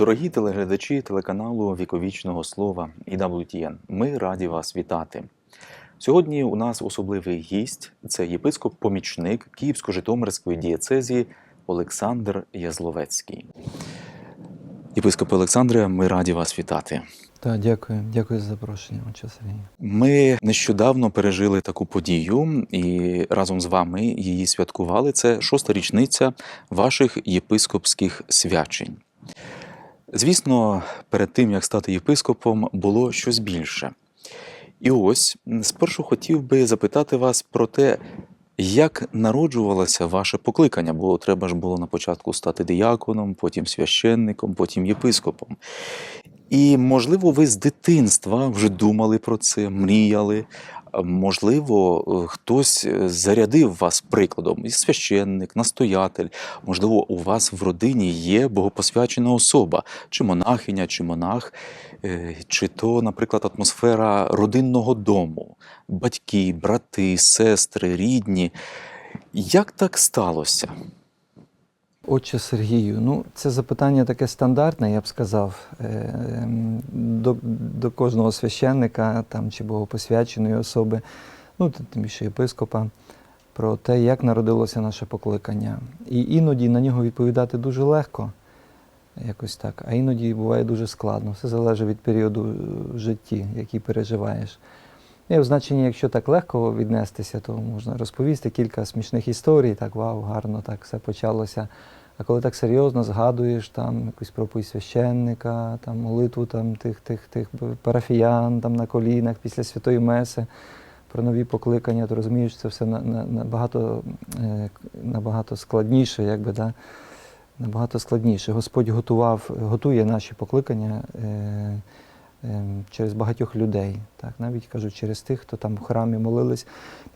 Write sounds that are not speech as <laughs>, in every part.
Дорогі телеглядачі телеканалу Віковічного Слова і WTN, ми раді вас вітати. Сьогодні у нас особливий гість це єпископ-помічник Київсько-Житомирської дієцезії Олександр Язловецький. Єпископ Олександре, ми раді вас вітати. Так, дякую, дякую за запрошення, отче Сергій. Ми нещодавно пережили таку подію і разом з вами її святкували. Це шоста річниця ваших єпископських свячень. Звісно, перед тим як стати єпископом, було щось більше. І ось спершу хотів би запитати вас про те, як народжувалося ваше покликання, бо треба ж було на початку стати дияконом, потім священником, потім єпископом. І, можливо, ви з дитинства вже думали про це, мріяли. Можливо, е, хтось е, зарядив вас прикладом, і священник, настоятель. Можливо, у вас в родині є богопосвячена особа, чи монахиня, чи монах, е, чи то, наприклад, атмосфера родинного дому, батьки, брати, сестри, рідні. Як так сталося? Отче Сергію, ну це запитання таке стандартне, я б сказав, е, ем, до, до кожного священника там, чи богопосвяченої особи, ну тим більше єпископа, про те, як народилося наше покликання. І іноді на нього відповідати дуже легко, якось так, а іноді буває дуже складно. Все залежить від періоду в житті, який переживаєш. І в значенні, якщо так легко віднестися, то можна розповісти кілька смішних історій, так вау, гарно так все почалося. А коли так серйозно згадуєш там якусь проповідь священника, там молитву там, тих, тих, тих парафіян там, на колінах після святої Меси, про нові покликання, то розумієш, це все на- на- набагато, е, набагато складніше, якби, да? набагато складніше. Господь готував, готує наші покликання. Е, через багатьох людей, так, навіть кажу, через тих, хто там в храмі молились.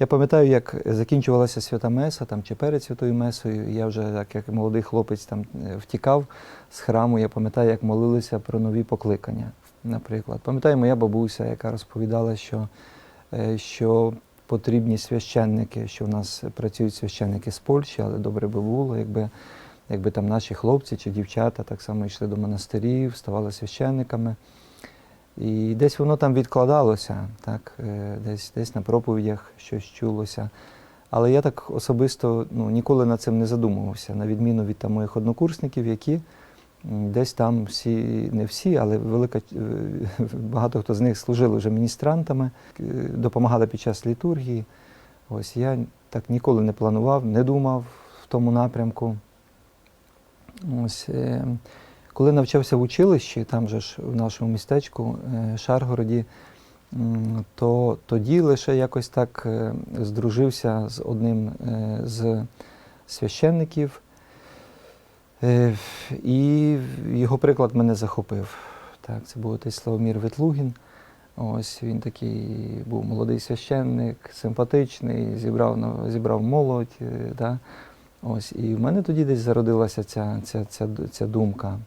Я пам'ятаю, як закінчувалася свята Меса, там, чи перед святою Месою, я вже як, як молодий хлопець там е, втікав з храму, я пам'ятаю, як молилися про нові покликання, наприклад. Пам'ятаю, моя бабуся, яка розповідала, що, е, що потрібні священники, що в нас працюють священники з Польщі, але добре би було, якби, якби там наші хлопці чи дівчата так само йшли до монастирів, ставали священниками. І десь воно там відкладалося, так, е, десь, десь на проповідях щось чулося. Але я так особисто ну, ніколи над цим не задумувався, на відміну від там, моїх однокурсників, які десь там всі, не всі, але велика, е, багато хто з них служили вже міністрантами, е, допомагали під час літургії. Ось я так ніколи не планував, не думав в тому напрямку. Ось, коли навчався в училищі, там же ж в нашому містечку, е, Шаргороді, то тоді лише якось так е, здружився з одним е, з священників, і його приклад мене захопив. Так, це був отець Славомір Ветлугін. Ось він такий був молодий священник, симпатичний, зібрав, зібрав молодь. Да? Ось, і в мене тоді десь зародилася ця, ця, ця, ця думка.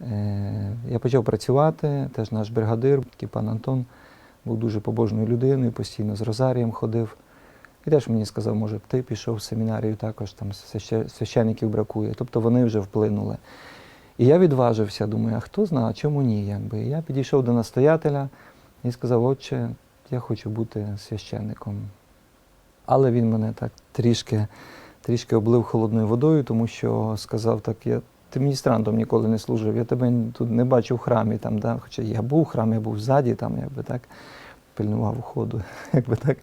Е, Я почав працювати, теж наш бригадир, пан Антон, був дуже побожною людиною, постійно з Розарієм ходив. І теж мені сказав, може ти пішов в семінарію, також там свяще- священиків бракує. Тобто вони вже вплинули. І я відважився, думаю, а хто знає, чому ні? Якби. Я підійшов до настоятеля і сказав, отче, я хочу бути священником. Але він мене так трішки, трішки облив холодною водою, тому що сказав так, я ти міністрантом ніколи не служив, я тебе тут не бачив в храмі, там, да? хоча я був в храмі, я був ззаді, там, якби так, пильнував уходу, <laughs> якби так,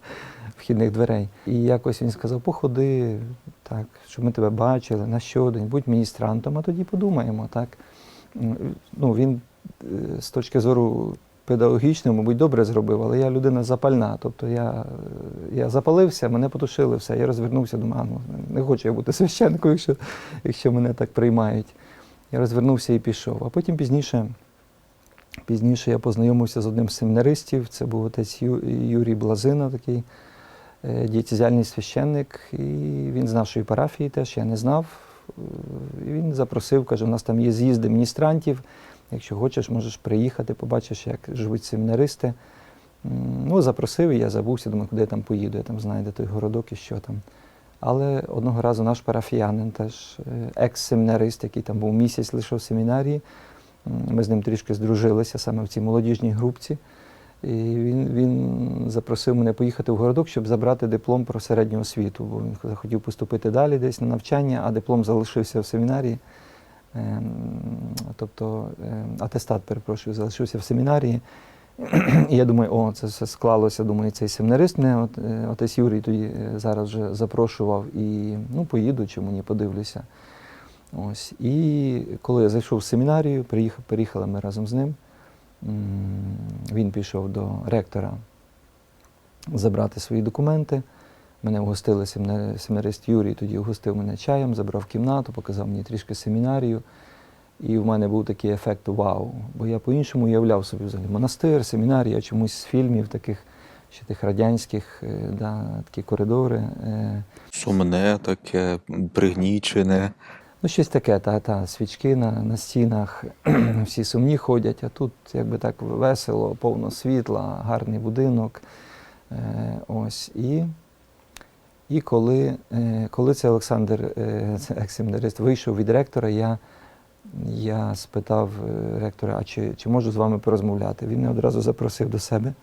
вхідних дверей. І якось він сказав, походи, так, щоб ми тебе бачили на щодень, будь міністрантом, а тоді подумаємо. Так. Ну, він е, з точки зору педагогічної, мабуть, добре зробив, але я людина запальна. Тобто я, я запалився, мене потушили, все, я розвернувся, думаю, а, ну, не хочу я бути священником, якщо, якщо мене так приймають. Я розвернувся і пішов. А потім пізніше, пізніше я познайомився з одним з семінаристів, це був отець Юрій Блазина, такий е, дієцезіальний священник, і він з нашої парафії теж, я не знав. Е, І він запросив, каже, у нас там є з'їзди міністрантів. Якщо хочеш, можеш приїхати, побачиш, як живуть семінаристи. Ну, запросив, я забувся, думаю, куди я там поїду, я там знаю, той городок і що там. Але одного разу наш парафіянин, теж е, екс-семінарист, який там був місяць лише в семінарії, Ми з ним трішки здружилися саме в цій молодіжній групці. І він, він запросив мене поїхати в городок, щоб забрати диплом про середню освіту, бо він захотів поступити далі десь на навчання, а диплом залишився в семінарії. Тобто ем, атестат, перепрошую, залишився в семінарії. <clears throat> І я думаю, о, це все склалося. Думаю, цей семінарист мене от, е, отець Юрій тоді е, зараз вже запрошував і ну, поїду, чому ні, подивлюся. Ось. І коли я зайшов в семінарію, приїхав, переїхали ми разом з ним. Він пішов до ректора забрати свої документи. Мене вгостили семіна- семінарист Юрій, тоді вгостив мене чаєм, забрав кімнату, показав мені трішки семінарію. І в мене був такий ефект вау. Бо я по-іншому уявляв собі взагалі монастир, семінарія, чомусь з фільмів таких, ще тих радянських, е, да, такі коридори. е. Сумне таке, пригнічене. Ну, щось таке, та, та, свічки на, на стінах, <clears throat> всі сумні ходять, а тут якби так весело, повно світла, гарний будинок. Е, ось. І, і коли, е, коли цей Олександр, е, екс-семінарист, вийшов від ректора, я, я спитав е, ректора, а чи, чи можу з вами порозмовляти? Він мене одразу запросив до себе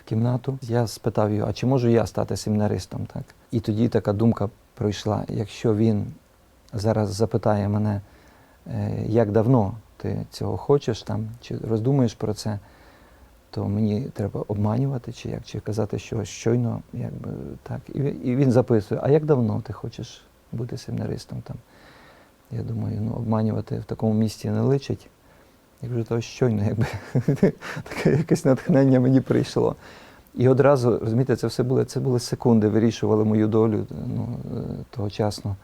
в кімнату. Я спитав його, а чи можу я стати семінаристом? Так? І тоді така думка пройшла, якщо він зараз запитає мене, е, як давно ти цього хочеш, там, чи роздумуєш про це, то мені треба обманювати, чи як, чи казати, що щойно, якби так. І, він- записує, а як давно ти хочеш бути семінаристом там? Я думаю, ну обманювати в такому місці не личить. Я кажу, то щойно, якби <laughs> таке якесь натхнення мені прийшло. І одразу, розумієте, це все були, це були секунди, вирішували мою долю ну, е, тогочасно.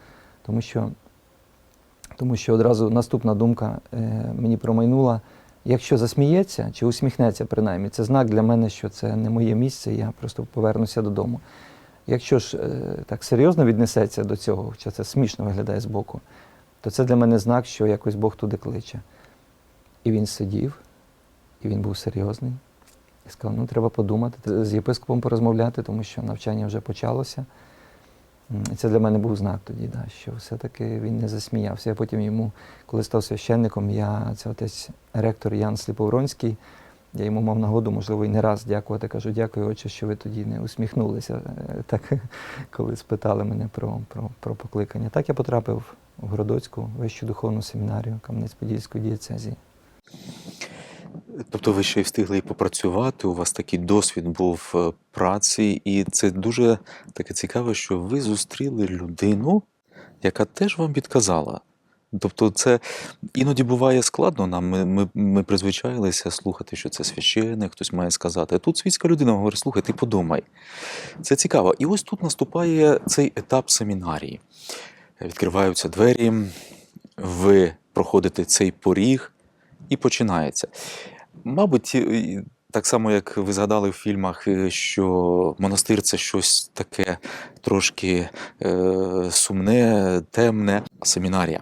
Тому що, тому що одразу наступна думка е, мені промайнула. Якщо засміється чи усміхнеться, принаймні, це знак для мене, що це не моє місце, я просто повернуся додому. Якщо ж е, так серйозно віднесеться до цього, хоча це смішно виглядає збоку, то це для мене знак, що якось Бог туди кличе. І він сидів, і він був серйозний. І сказав, ну треба подумати, з єпископом порозмовляти, тому що навчання вже почалося. І це для мене був знак тоді, да, що все-таки він не засміявся. Я потім йому, коли став священником, я це отець ректор Ян Сліповронський, я йому мав нагоду, можливо, і не раз дякувати. Кажу, дякую, отче, що ви тоді не усміхнулися, е, так, <laughs> коли спитали мене про, про, про покликання. Так я потрапив Городоцьку вищу духовну семінарію Кам'янець-Подільської дієцезії. Тобто ви ще й встигли і попрацювати, у вас такий досвід був е, праці, і це дуже таке цікаве, що ви зустріли людину, яка теж вам підказала. Тобто, це іноді буває складно нам. Ми, ми, ми призвичаїлися слухати, що це священник, хтось має сказати. Тут світська людина говорить: слухай, ти подумай. Це цікаво. І ось тут наступає цей етап семінарії. Відкриваються двері, ви проходите цей поріг, і починається. Мабуть, так само, як ви згадали в фільмах, е, що монастир це щось таке трошки е, сумне, темне. Семінарія,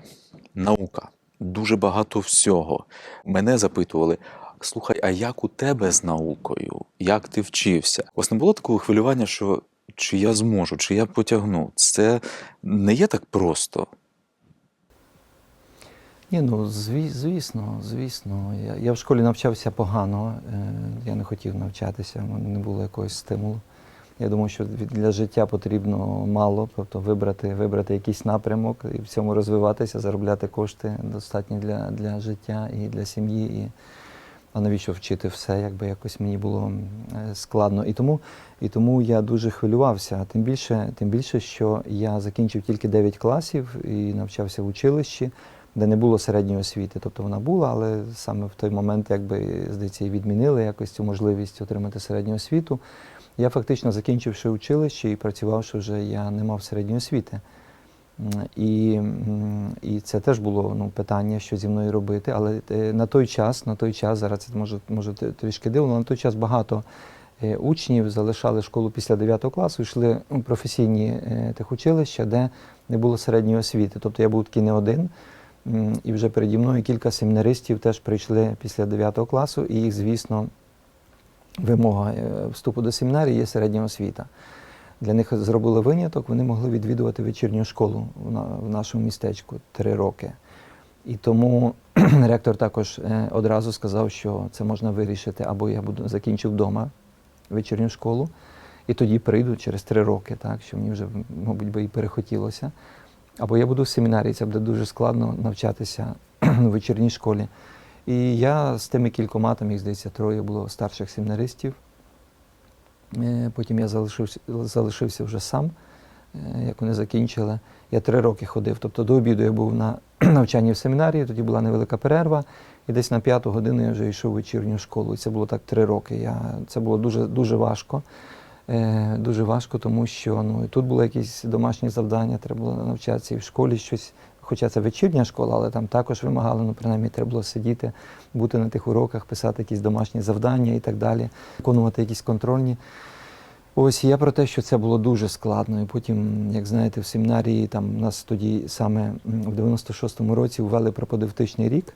наука, дуже багато всього. Мене запитували. Слухай, а як у тебе з наукою? Як ти вчився? Вас не було такого хвилювання, що чи я зможу, чи я потягну? Це не є так просто. Ні, ну зві- звісно, звісно. Я, я в школі навчався погано, е, я не хотів навчатися, в мене не було якогось стимулу. Я думав, що для життя потрібно мало, тобто вибрати, вибрати якийсь напрямок і в цьому розвиватися, заробляти кошти достатні для, для життя і для сім'ї. І, а навіщо вчити все, якби якось мені було е, складно. І тому, і тому я дуже хвилювався. Тим більше, тим більше, що я закінчив тільки 9 класів і навчався в училищі, де не було середньої освіти. Тобто вона була, але саме в той момент, якби здається, і відмінили якось цю можливість отримати середню освіту. Я фактично закінчивши училище і працювавши вже, я не мав середньої освіти. І, і це теж було ну, питання, що зі мною робити. Але е, на той час, на той час, зараз це може, може трішки дивно, на той час багато е, учнів залишали школу після 9 класу, йшли у професійні е, техучилища, де не було середньої освіти. Тобто я був такий не один. І вже переді мною кілька семінаристів теж прийшли після 9 класу, і їх, звісно, вимога вступу до семінарії є середня освіта. Для них зробили виняток, вони могли відвідувати вечірню школу в нашому містечку три роки. І тому <clears throat> ректор також е, одразу сказав, що це можна вирішити, або я буду закінчив вдома вечірню школу, і тоді прийду через три роки, так, що мені вже, мабуть, би і перехотілося. Або я буду в семінарії, це буде дуже складно навчатися <clears throat> у вечірній школі. І я з тими кількома, там їх здається, троє було старших семінаристів. Е, Потім я залишився, залишився вже сам, е, як вони закінчили. Я три роки ходив. Тобто до обіду я був на <clears throat> навчанні в семінарії, тоді була невелика перерва, і десь на п'яту годину я вже йшов в вечірню школу. І це було так три роки. Я, це було дуже, дуже важко. Е, дуже важко, тому що ну, і тут були якісь домашні завдання, треба було навчатися і в школі щось. Хоча це вечірня школа, але там також вимагали, ну принаймні треба було сидіти, бути на тих уроках, писати якісь домашні завдання і так далі, виконувати якісь контрольні. Ось я про те, що це було дуже складно. І потім, як знаєте, в семінарії там нас тоді саме в 96-му році ввели пропедевтичний рік.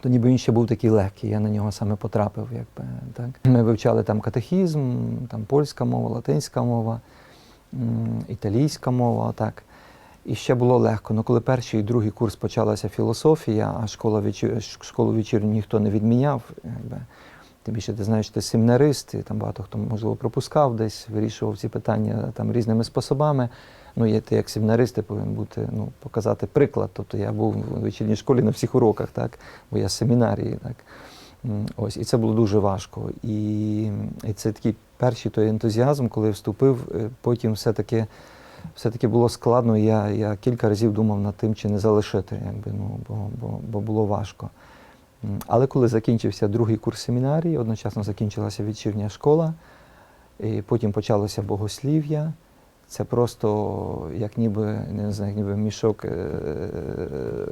То ніби він ще був такий легкий, я на нього саме потрапив. Якби, так. Ми вивчали там катехізм, там польська мова, латинська мова, італійська мова. Так. І ще було легко. Ну коли перший і другий курс почалася філософія, а школа вечір... школу вечірню ніхто не відміняв. Якби. Тим більше ти знаєш, ти семінарист, і там багато хто, можливо, пропускав десь, вирішував ці питання там різними способами. Ну, є ти як семінарист, ти повинен бути, ну, показати приклад. Тобто я був у вечірній школі на всіх уроках, так, бо я з семінарії. Так. Ось, і це було дуже важко. І, і це такий перший той ентузіазм, коли вступив, е, потім все-таки. Все-таки було складно, я, я кілька разів думав над тим, чи не залишити, якби, ну, бо, бо, бо було важко. Але коли закінчився другий курс семінарії, одночасно закінчилася вечірня школа, і потім почалося богослів'я. Це просто як ніби, не знаю, як ніби мішок, е,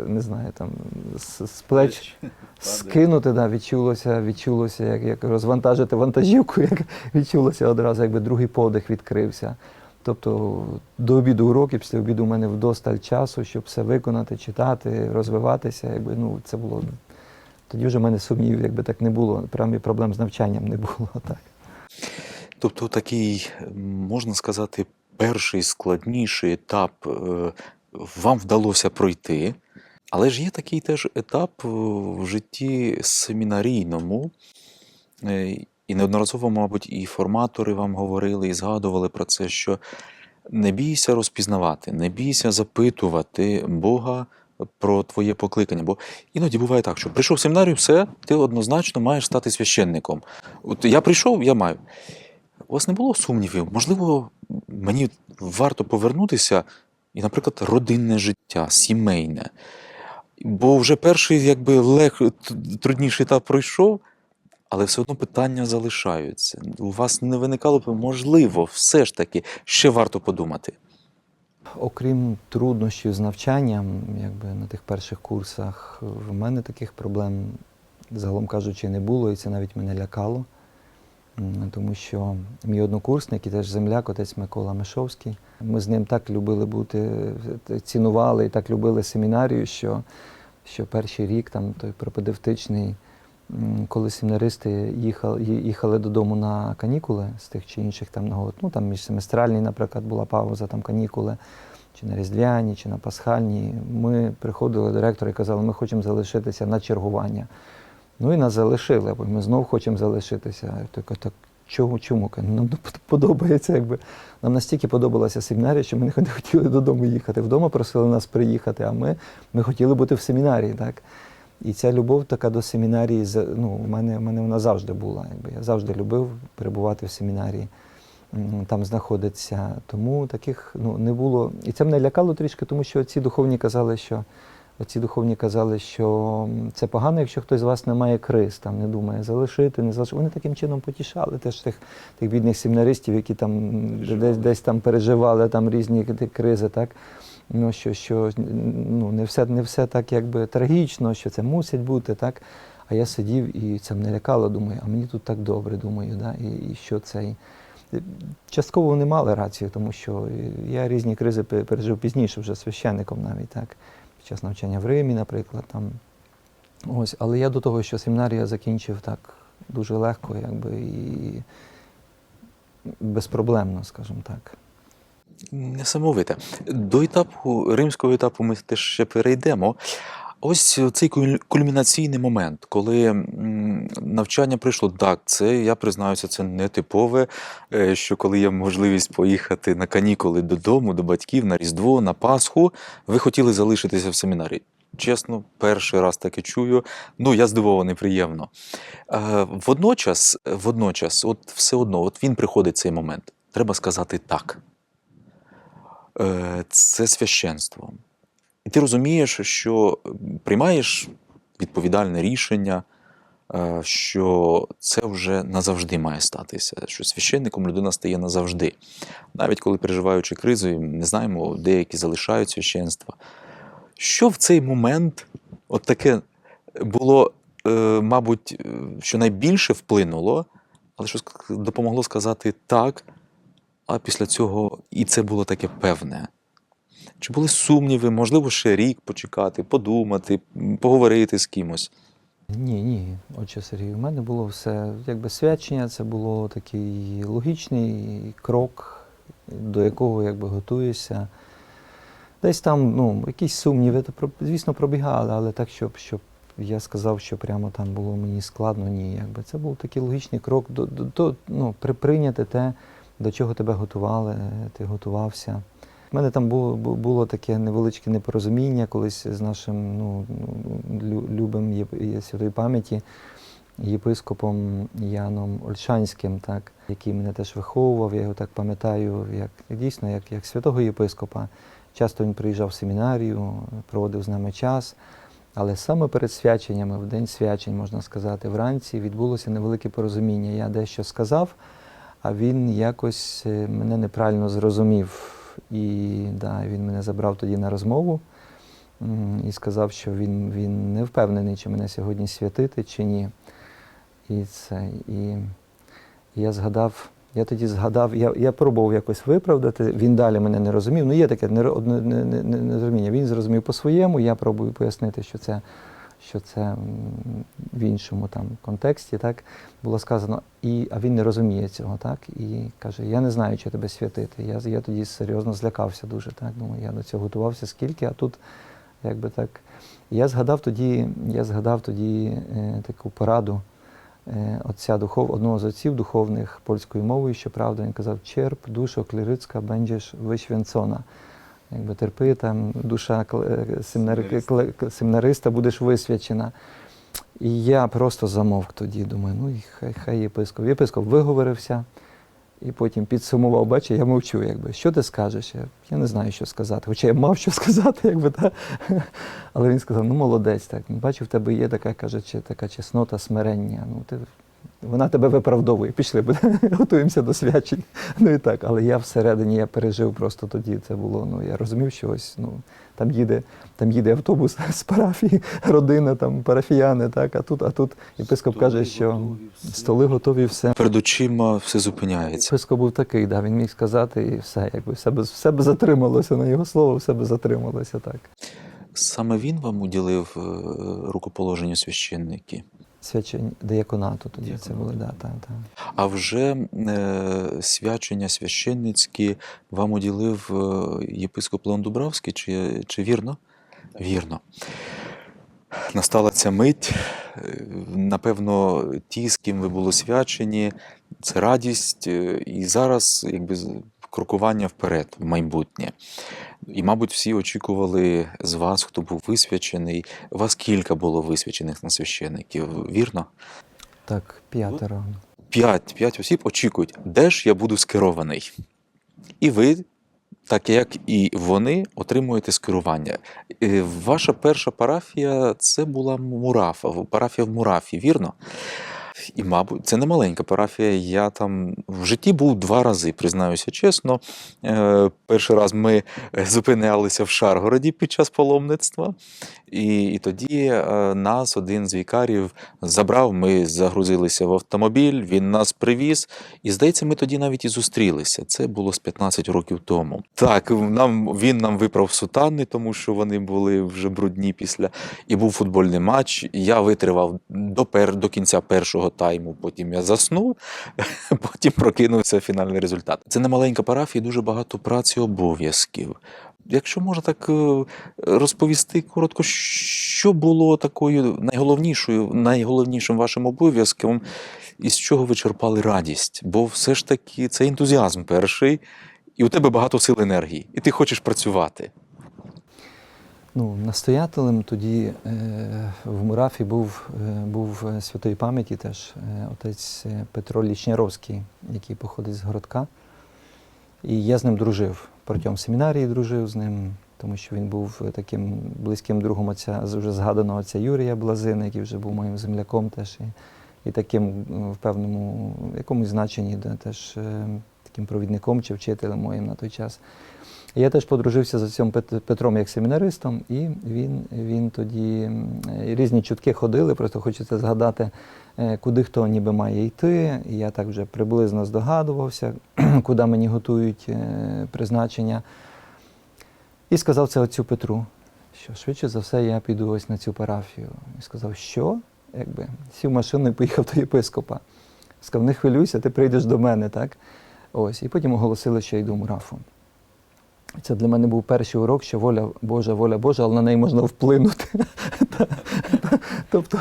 не знаю, там з, з плеч скинути, да, відчулося, відчулося, як, як розвантажити вантажівку, <laughs> як відчулося одразу, якби другий подих відкрився. Тобто до обіду уроки, після обіду у мене вдосталь часу, щоб все виконати, читати, розвиватися. Якби, ну, це було, тоді вже в мене сумнівів, якби так не було, прям і проблем з навчанням не було. <laughs> Так. Тобто такий, можна сказати, перший складніший етап е, вам вдалося пройти, але ж є такий теж етап е, в житті семінарійному, е, і неодноразово, мабуть, і форматори вам говорили, і згадували про це, що не бійся розпізнавати, не бійся запитувати Бога про твоє покликання. Бо іноді буває так, що прийшов в семінарію, все, ти однозначно маєш стати священником. От я прийшов, я маю. У вас не було сумнівів? Можливо, мені варто повернутися і, наприклад, родинне життя, сімейне. Бо вже перший, якби лег, трудніший етап пройшов, але все одно питання залишаються. У вас не виникало б, можливо, все ж таки ще варто подумати. Окрім труднощів з навчанням, якби на тих перших курсах, в мене таких проблем, загалом кажучи, не було, і це навіть мене лякало. Тому що мій однокурсник і теж земляк, отець Микола Мишовський, ми з ним так любили бути, е, цінували і так любили семінарію, що, що перший рік там той пропедевтичний, коли семінаристи їхали, їхали додому на канікули з тих чи інших там нагод, ну там міжсеместральні, наприклад, була пауза, там канікули, чи на Різдвяні, чи на Пасхальні, ми приходили до ректора і казали, ми хочемо залишитися на чергування. Ну і нас залишили, бо ми знову хочемо залишитися. Я так чому, чому? Нам подобається, якби нам настільки подобалася семінарія, що ми не хотіли додому їхати. Вдома просили нас приїхати, а ми, ми хотіли бути в семінарії. Так? І ця любов така до семінарії, ну, у мене, у мене вона завжди була. Якби. Я завжди любив перебувати в семінарії, там знаходитися. Тому таких ну, не було. І це мене лякало трішки, тому що ці духовні казали, що Оці духовні казали, що це погано, якщо хтось з вас не має криз, там не думає залишити, не залишити. Вони таким чином потішали теж тих, тих бідних семінаристів, які там десь, десь там переживали там різні кризи, так. Ну, що, що ну, не, все, не все так якби трагічно, що це мусить бути, так. А я сидів і це мене лякало, думаю, а мені тут так добре, думаю, да? і, і що цей. Частково вони мали рацію, тому що я різні кризи пережив пізніше, вже священником навіть так під час навчання в Римі, наприклад. Там. Ось, але я до того, що семінарію я закінчив так дуже легко, якби і безпроблемно, скажімо так. Несамовите. До етапу римського етапу ми теж ще перейдемо. Ось цей кульмінаційний момент, коли навчання прийшло. Так, це я признаюся, це не типове. е, Що коли є можливість поїхати на канікули додому, до батьків на Різдво, на Пасху, ви хотіли залишитися в семінарі. Чесно, перший раз таке чую. Ну, я здивований, приємно. Е, Водночас, водночас, от все одно, от він приходить цей момент. Треба сказати так. Е, Це священство. І ти розумієш, що приймаєш відповідальне рішення, е, що це вже назавжди має статися, що священником людина стає назавжди. Навіть коли переживаючи кризу, не знаємо, деякі залишають священство. Що в цей момент от таке було, е, мабуть, що найбільше вплинуло, але що допомогло сказати так, а після цього і це було таке певне. Чи були сумніви, можливо, ще рік почекати, подумати, поговорити з кимось? Ні, ні, отче Сергій, у мене було все якби свячення, це було такий логічний крок, до якого якби готуєшся. Десь там, ну, якісь сумніви, то, звісно, пробігали, але так, щоб, щоб я сказав, що прямо там було мені складно, ні. Якби. Це був такий логічний крок до, до, до ну, при- прийняти те, до чого тебе готували, ти готувався. У мене там було, було таке невеличке непорозуміння колись з нашим ну, любим святої пам'яті єпископом Яном Ольшанським, так, який мене теж виховував. Я його так пам'ятаю, як дійсно, як, як святого єпископа. Часто він приїжджав в семінарію, проводив з нами час. Але саме перед свяченнями, в день свячень, можна сказати, вранці відбулося невелике порозуміння. Я дещо сказав, а він якось е, мене неправильно зрозумів. І да, він мене забрав тоді на розмову і сказав, що він, він не впевнений, чи мене сьогодні святити, чи ні. І це, і я згадав, я тоді згадав, я, я пробував якось виправдати, він далі мене не розумів. Ну, є таке нерозуміння. Він зрозумів по-своєму, я пробую пояснити, що це, що це в іншому там контексті, так було сказано, і, а він не розуміє цього, так? І каже: Я не знаю, чи тебе святити. Я, я тоді серйозно злякався дуже. Так? Думаю, я до цього готувався скільки, а тут якби так. Я згадав тоді, я згадав тоді е, таку пораду е, отця духов, одного з отців духовних польською мовою, щоправда, він казав, черп, душо клірицька, бенджеш вишвенцона. Якби терпи, там душа кле- семінари- семінариста будеш висвячена. І я просто замовк тоді, думаю, ну і хай, хай єпископ. Єпископ виговорився і потім підсумував, бачиш, я мовчу, якби. Що ти скажеш? Я, я не знаю, що сказати. Хоча я мав що сказати, якби так. Але він сказав: ну молодець, так. Бачу, в тебе є така, каже, така чеснота, смирення. Ну, ти, вона тебе виправдовує. Пішли, <laughs> готуємося до свячень. Ну і так. Але я всередині я пережив просто тоді. Це було. Ну я розумів, що ось ну там їде, там їде автобус <laughs> з парафії, родина, там парафіяни, так, а тут, а тут єпископ каже, що столи готові, все. Перед очима все зупиняється. Єпископ був такий, да, він міг сказати, і все, якби все би, все би затрималося на його слово, все би затрималося так. Саме він вам уділив е, рукоположення священники. Свячень дияконату тоді це були, да, так, так. А вже е, свячення священницькі вам уділив е, єпископ Леон Дубравський, чи, чи вірно? Вірно. Настала ця мить. Е, Напевно, ті, з ким ви були свячені, це радість, е, і зараз якби крокування вперед, в майбутнє. І, мабуть, всі очікували з вас, хто був висвячений. Вас кілька було висвячених на священиків, вірно? Так, п'ятеро. П'ять, п'ять осіб очікують, де ж я буду скерований. І ви, так як і вони, отримуєте скерування. Е, Ваша перша парафія це була Мурафа, парафія в Мурафі, вірно? І, мабуть, це не маленька парафія. Я там в житті був два рази, признаюся чесно. Е, Перший раз ми е, зупинялися в Шаргороді під час паломництва, і, і тоді е, нас один з вікарів забрав. Ми загрузилися в автомобіль, він нас привіз. І здається, ми тоді навіть і зустрілися. Це було з 15 років тому. Так, нам він нам виправ сутани, тому що вони були вже брудні після. І був футбольний матч. Я витривав до пер до кінця першого тайму, потім я заснув, <laughs> потім прокинувся фінальний результат. Це не маленька парафія, дуже багато праці обов'язків. Якщо можна так е, розповісти коротко, що було такою найголовнішою, найголовнішим вашим обов'язком, і з чого ви черпали радість? Бо все ж таки це ентузіазм перший, і у тебе багато сил енергії, і ти хочеш працювати. Ну, настоятелем тоді е, в Мурафі був, е, був е, святої пам'яті теж е, отець е, Петро Лічняровський, який походить з городка. І я з ним дружив. Протягом семінарії дружив з ним, тому що він був е, таким близьким другом отця, вже згаданого отця Юрія Блазина, який вже був моїм земляком теж. І, і таким в певному якомусь значенні, да, теж е, таким провідником чи вчителем моїм на той час. Я теж подружився з цим Петром як семінаристом, і він, він тоді різні чутки ходили, просто хочеться згадати, е, куди хто ніби має йти. І я так вже приблизно здогадувався, <clears throat> куди мені готують е, призначення. І сказав це отцю Петру, що швидше за все я піду ось на цю парафію. І сказав, що? Якби сів в машину і поїхав до єпископа. Сказав, не хвилюйся, ти прийдеш до мене, так? Ось. І потім оголосили, що я йду в Мурафу. Це для мене був перший урок, що воля Божа, воля Божа, але на неї можна вплинути. <laughs> тобто,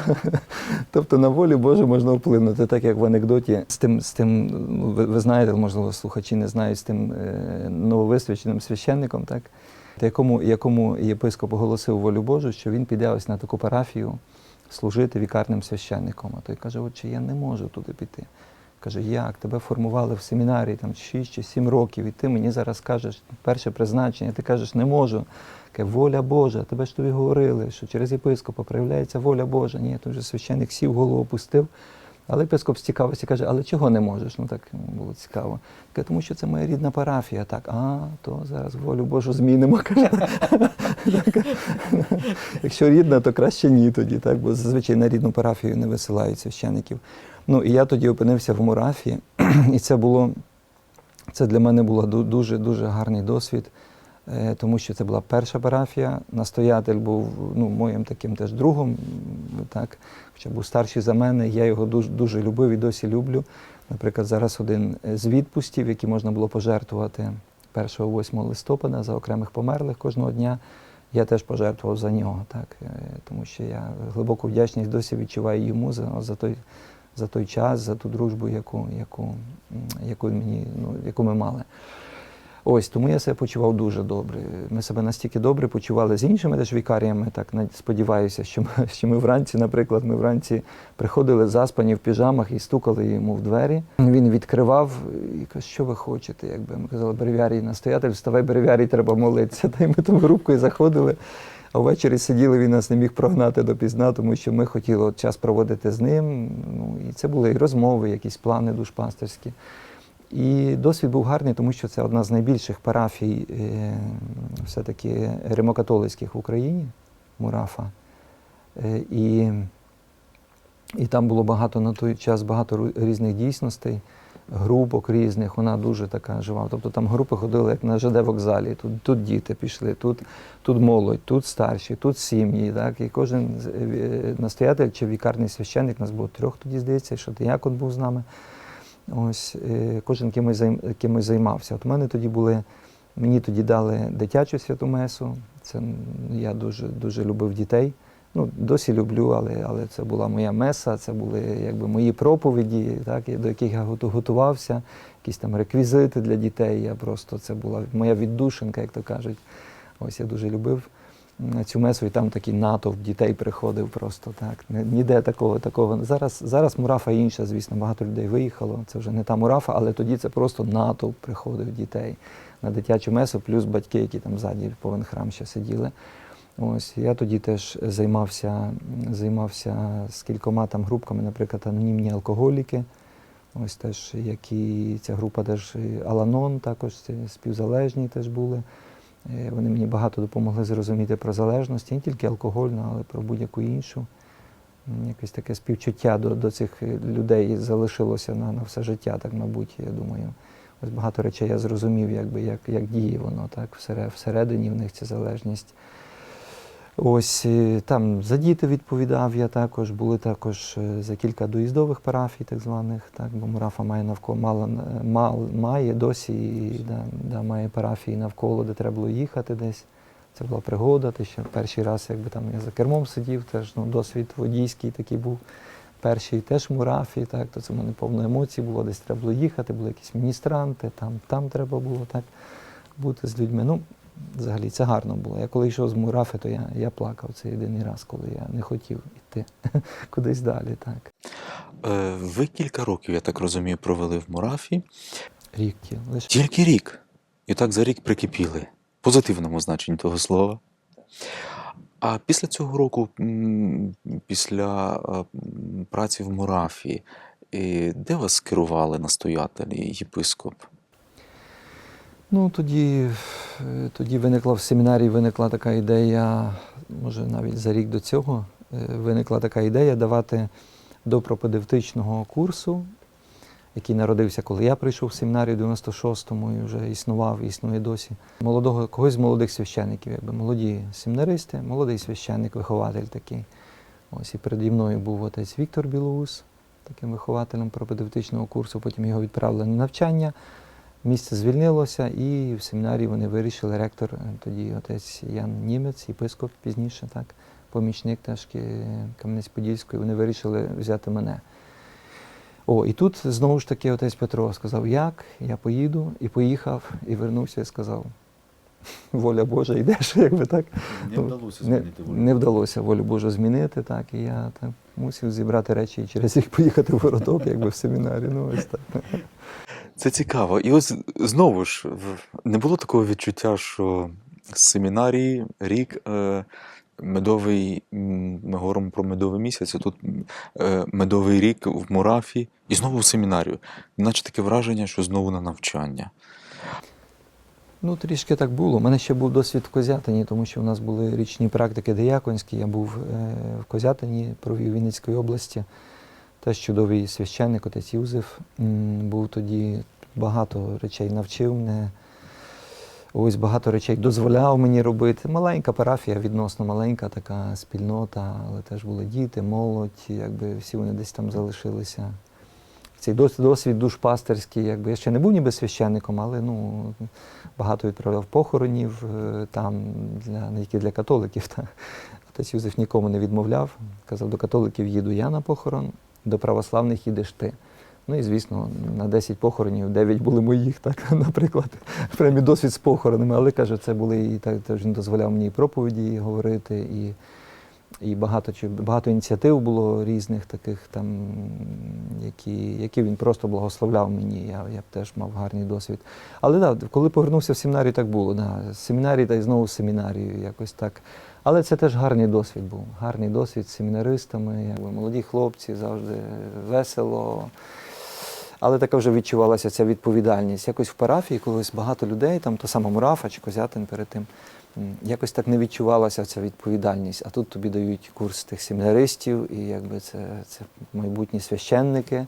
тобто на волю Божу можна вплинути, так як в анекдоті з тим, з тим ви, ви знаєте, можливо, слухачі не знають, з тим е, нововисвяченим священником, так? якому, якому єпископ оголосив волю Божу, що він піде ось на таку парафію служити вікарним священником. А той каже, отче, я не можу туди піти. Каже, як тебе формували в семінарії там 6 чи 7 років, і ти мені зараз кажеш перше призначення, ти кажеш, не можу. Каже, воля Божа, тебе ж тобі говорили, що через єпископа проявляється воля Божа. Ні, тут вже священник сів, голову опустив. Але епископ з цікавості каже, але чого не можеш? Ну так було цікаво. Каже, тому що це моя рідна парафія. Так, а, то зараз волю Божу змінимо. <laughs> Якщо рідна, то краще ні тоді, так, бо зазвичай на рідну парафію не висилають священиків. Ну і я тоді опинився в Мурафі, <clears throat> і це було це для мене був дуже дуже гарний досвід, тому що це була перша парафія. Настоятель був ну, моїм таким теж другом, так, хоча був старший за мене. Я його дуже дуже любив і досі люблю. Наприклад, зараз один з відпустів, які можна було пожертвувати 1-8 листопада за окремих померлих кожного дня. Я теж пожертвував за нього, так, е, тому що я глибоку вдячність досі відчуваю йому за, за той за той час, за ту дружбу, яку, яку, яку, мені, ну, яку ми мали. Ось тому я себе почував дуже добре. Ми себе настільки добре почували з іншими теж вікаріями. Так сподіваюся, що ми, що ми вранці, наприклад, ми вранці приходили заспані в піжамах і стукали йому в двері. Він відкривав і каже, що ви хочете? Якби ми казали, брев'ярій настоятель, вставай, брев'ярій, треба молитися. Та й ми там групкою заходили. А ввечері сиділи, він нас не міг прогнати допізна, тому що ми хотіли от час проводити з ним. Ну, і це були і розмови, якісь плани душпастерські. І досвід був гарний, тому що це одна з найбільших парафій е, все-таки римокатолицьких в Україні, Мурафа. Е, і, і там було багато на той час багато різних дійсностей, групок різних, вона дуже така жива. Тобто там групи ходили як на ЖД вокзалі. Тут, тут діти пішли, тут, тут молодь, тут старші, тут сім'ї. Так? І кожен е, настоятель чи вікарний священник, нас було трьох тоді, здається, що ти Диякон був з нами. Ось е, кожен кимось, кимось займався. От мене тоді були, мені тоді дали дитячу святу месу. Це я дуже дуже любив дітей. Ну, досі люблю, але, але це була моя меса, це були якби мої проповіді, так, до яких я готувався, якісь там реквізити для дітей. Я просто це була моя віддушинка, як то кажуть. Ось я дуже любив м, цю месу, і там такий натовп дітей приходив просто так. Ніде такого такого. Зараз, зараз Мурафа інша, звісно, багато людей виїхало. Це вже не та Мурафа, але тоді це просто натовп приходив дітей на дитячу месу, плюс батьки, які там ззаді повен храм ще сиділи. Ось я тоді теж займався, займався з кількома там групками, наприклад, анонімні алкоголіки. Ось теж, які ця група теж Аланон, також співзалежні теж були. Е, Вони мені багато допомогли зрозуміти про залежність, не тільки алкогольну, але про будь-яку іншу. Якесь таке співчуття до, до цих е, людей залишилося на, на все життя, так, мабуть, я думаю. Ось багато речей я зрозумів, якби, як, як діє воно так, всередині в них ця залежність. Ось е, там за діти відповідав я також. Були також е, за кілька доїздових парафій, так званих. Так, бо Мурафа має навколо мала, мал, має досі і, да, да, має парафії навколо, де треба було їхати десь. Це була пригода. Ти ще перший раз, якби там я за кермом сидів, теж ну, досвід водійський такий був. Перший теж Мурафі, так, то це в мене повно емоцій було, десь треба було їхати, були якісь міністранти, там, там треба було так бути з людьми. Ну, взагалі це гарно було. Я коли йшов з Мурафи, то я, я плакав. Це єдиний раз, коли я не хотів йти <laughs> кудись далі. Так. Е, Ви кілька років, я так розумію, провели в Мурафі. Рік лише. Тільки рік. І так за рік прикипіли. В позитивному значенні того слова. А після цього року, після е, праці в Мурафі, де вас керували настоятелі, єпископ? Ну, тоді, е, тоді виникла в семінарії виникла така ідея, може навіть за рік до цього, е, виникла така ідея давати до пропедевтичного курсу, який народився, коли я прийшов в семінарію в 96-му і вже існував, існує досі. Молодого, когось з молодих священників, якби молоді семінаристи, молодий священник, вихователь такий. Ось і переді мною був отець Віктор Білоус, таким вихователем пропедевтичного курсу. Потім його відправили на навчання. Місце звільнилося, і в семінарії вони вирішили, ректор, е, тоді отець Ян Німець, єпископ пізніше, так, помічник теж Кам'янець-Подільської, вони вирішили взяти мене. О, і тут знову ж таки отець Петро сказав, як, я поїду, і поїхав, і вернувся і сказав, <laughs> воля Божа, йдеш, <laughs> якби так. Ну, не, не вдалося волю Божу змінити, так, і я так, мусив зібрати речі і через рік <laughs> поїхати в городок, якби в семінарі. Ну, ось так. Це цікаво. І ось знову ж не було такого відчуття, що семінарії рік е, медовий, ми говоримо про медовий місяць, а тут е, медовий рік в Мурафі і знову в семінарію. Наче таке враження, що знову на навчання. Ну, трішки так було. У мене ще був досвід в Козятині, тому що в нас були річні практики дияконські. Я був е, в Козятині, провів Вінницької області. Теж чудовий священник, отець Юзеф. Був тоді багато речей навчив мене. Ось багато речей дозволяв мені робити. Маленька парафія, відносно маленька така спільнота, але теж були діти, молодь, якби всі вони десь там залишилися. Цей дос- досвід душпастерський, якби я ще не був ніби священником, але ну, багато відправляв похоронів е, там, для, не тільки для католиків. Та. Отець Юзеф нікому не відмовляв. Казав, до католиків їду я на похорон, до православних їдеш ти. Ну і звісно, на 10 похоронів 9 були моїх, так, <laughs> наприклад, прямі досвід з похоронами. Але каже, це були і так він дозволяв мені і проповіді говорити, і, і багато, чи- багато ініціатив було різних таких, там, які, які він просто благословляв мені. Я, я б теж мав гарний досвід. Але да, коли повернувся в семінарію, так було. Да. З семінарії та й знову семінарію, якось так. Але це теж гарний досвід був. Гарний досвід з семінаристами, якби молоді хлопці, завжди весело. Але така вже відчувалася ця відповідальність. Якось в парафії, колись багато людей, там то сама Мурафа чи Козятин перед тим, якось так не відчувалася ця відповідальність. А тут тобі дають курс тих семінаристів, і якби це, це майбутні священники.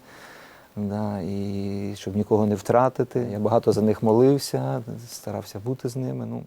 Да, і щоб нікого не втратити. Я багато за них молився, старався бути з ними. Ну,